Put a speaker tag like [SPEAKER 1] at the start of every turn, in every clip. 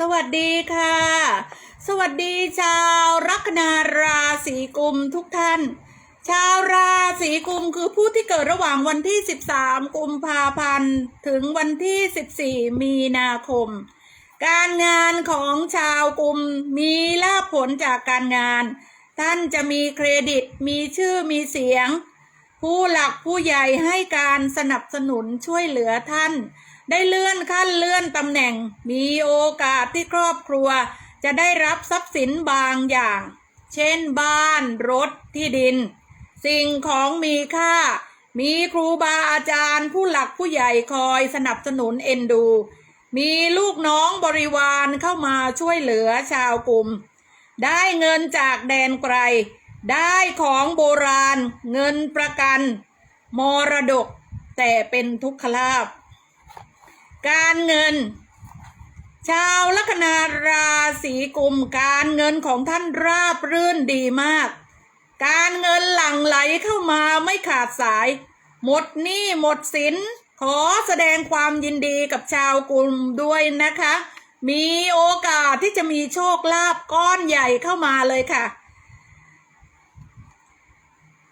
[SPEAKER 1] สวัสดีค่ะ สวัสดีชาวลัคนาราศีกุมทุกท่าน ชาวราศีกุมคือผู้ที่เกิดระหว่างวันที่ 13 กุมภาพันธ์ ถึงวันที่ 14 มีนาคม การงานของชาวกุมมีลาภผลจากการงาน ท่านจะมีเครดิต มีชื่อมีเสียง ผู้หลักผู้ใหญ่ให้การสนับสนุนช่วยเหลือท่าน ได้เลื่อนขั้นเลื่อนตำแหน่ง มีโอกาสที่ครอบครัว จะได้รับทรัพย์สินบางอย่าง เช่นบ้านรถที่ดิน สิ่งของมีค่า มีครูบาอาจารย์ผู้หลักผู้ใหญ่คอยสนับสนุนเอ็นดู มีลูกน้องบริวารเข้ามาช่วยเหลือชาวกลุ่ม ได้เงินจากแดนไกล ได้ของโบราณ เงินประกัน มรดกแต่เป็นทุกขลาภ การเงิน ชาวลัคนาราศีกุมการเงินของท่านราบรื่นดีมาก การเงินหลั่งไหลเข้ามาไม่ขาดสาย หมดหนี้หมดสิน ขอแสดงความยินดีกับชาวกลุ่มด้วยนะคะ มีโอกาสที่จะมีโชคลาภก้อนใหญ่เข้ามาเลยค่ะ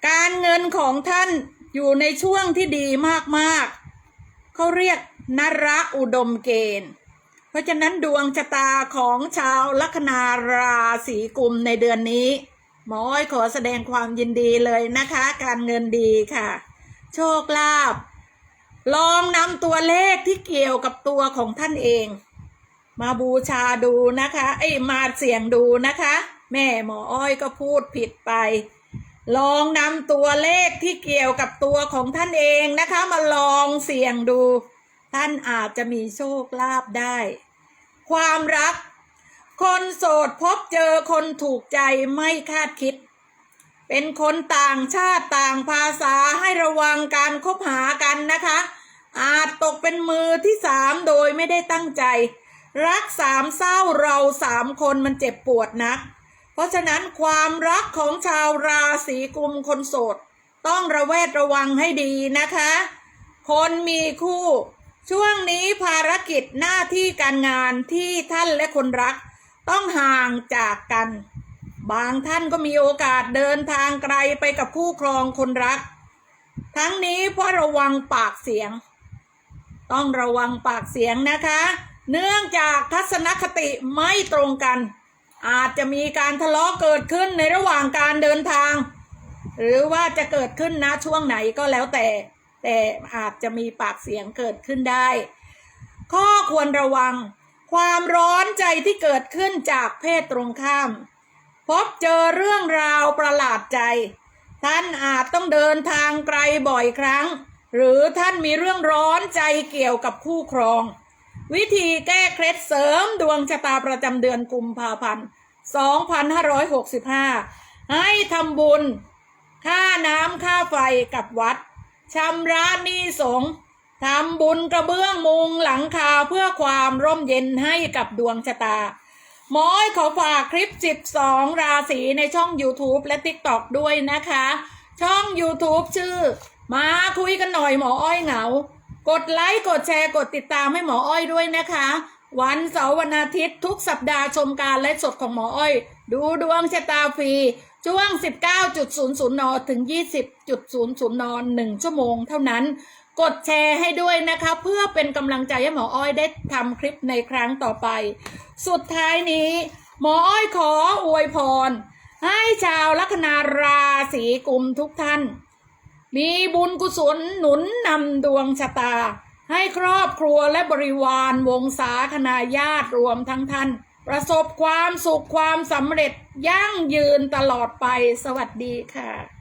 [SPEAKER 1] การเงินของท่านอยู่ในช่วงที่ดีมากๆ เขาเรียก นระอุดมเกณฑ์ เพราะฉะนั้นดวงชะตาของชาวลัคนาราศีกุมในเดือนนี้ หมออ้อยขอแสดงความยินดีเลยนะคะ การเงินดีค่ะ โชคลาภลองนำตัวเลขที่เกี่ยวกับตัวของท่านเอง มาบูชาดูนะคะ เอ้มาเสี่ยงดูนะคะ แม่หมออ้อยก็พูดผิดไป ลองนำตัวเลขที่เกี่ยวกับตัวของท่านเองนะคะ มาลองเสี่ยงดู ท่านอาจจะมีโชคลาภได้ ความรัก คนโสดพบเจอคนถูกใจไม่คาดคิด เป็นคนต่างชาติต่างภาษาให้ระวังการคบหากันนะคะ อาจตกเป็นมือที่สามโดยไม่ได้ตั้งใจ รักสามเศร้าเราสามคนมันเจ็บปวดนัก เพราะฉะนั้นความรักของชาวราศีกุมคนโสด ต้องระแวดระวังให้ดีนะคะ คนมีคู่ ช่วงนี้ภารกิจหน้าที่การงานที่ท่านและคนรัก ต้องห่างจากกัน บางท่านก็มีโอกาสเดินทางไกลไปกับคู่ครองคนรัก ทั้งนี้เพราะระวังปากเสียง ต้องระวังปากเสียงนะคะ เนื่องจากทัศนคติไม่ตรงกัน อาจจะมีการทะเลาะเกิดขึ้นในระหว่างการเดินทาง หรือว่าจะเกิดขึ้นนะช่วงไหนก็แล้วแต่ แต่อาจจะมีปากเสียงเกิดขึ้นได้ ข้อควรระวัง ความร้อนใจที่เกิดขึ้นจากเพศตรงข้าม พบเจอเรื่องราวประหลาดใจ ท่านอาจต้องเดินทางไกลบ่อยครั้ง หรือท่านมีเรื่องร้อนใจเกี่ยวกับคู่ครอง วิธีแก้เคล็ดเสริมดวงชะตาประจำเดือนกุมภาพันธ์2565 ให้ทำบุญ ค่าน้ำค่าไฟกับวัด ชำระหนี้สงทำบุญกระเบื้องมุงหลังคาเพื่อความร่มเย็นให้กับดวงชะตา หมออ้อยขอฝากคลิป 12 ราศีในช่อง YouTube และ TikTok ด้วยนะคะ ช่อง YouTube ชื่อ มาคุยกันหน่อยหมออ้อยเหงา กดไลค์ กดแชร์ กดติดตามให้หมออ้อยด้วยนะคะ วันเสาร์วันอาทิตย์ทุกสัปดาห์ชมการไลฟ์สดของหมออ้อย ดูดวงชะตาฟรี ช่วง 19.00 น ถึง 20.00 น 1 ชั่วโมงเท่านั้น กดแชร์ให้ด้วยนะคะ เพื่อเป็นกำลังใจให้หมออ้อยได้ทำคลิปในครั้งต่อไป สุดท้ายนี้ หมออ้อยขออวยพร ให้ชาวลัคนาราศีกุมทุกท่าน มีบุญกุศลหนุนนำดวงชะตา ให้ครอบครัวและบริวารวงศาคณาญาติรวมทั้งท่าน ประสบความสุขความสำเร็จยั่งยืนตลอดไปสวัสดีค่ะ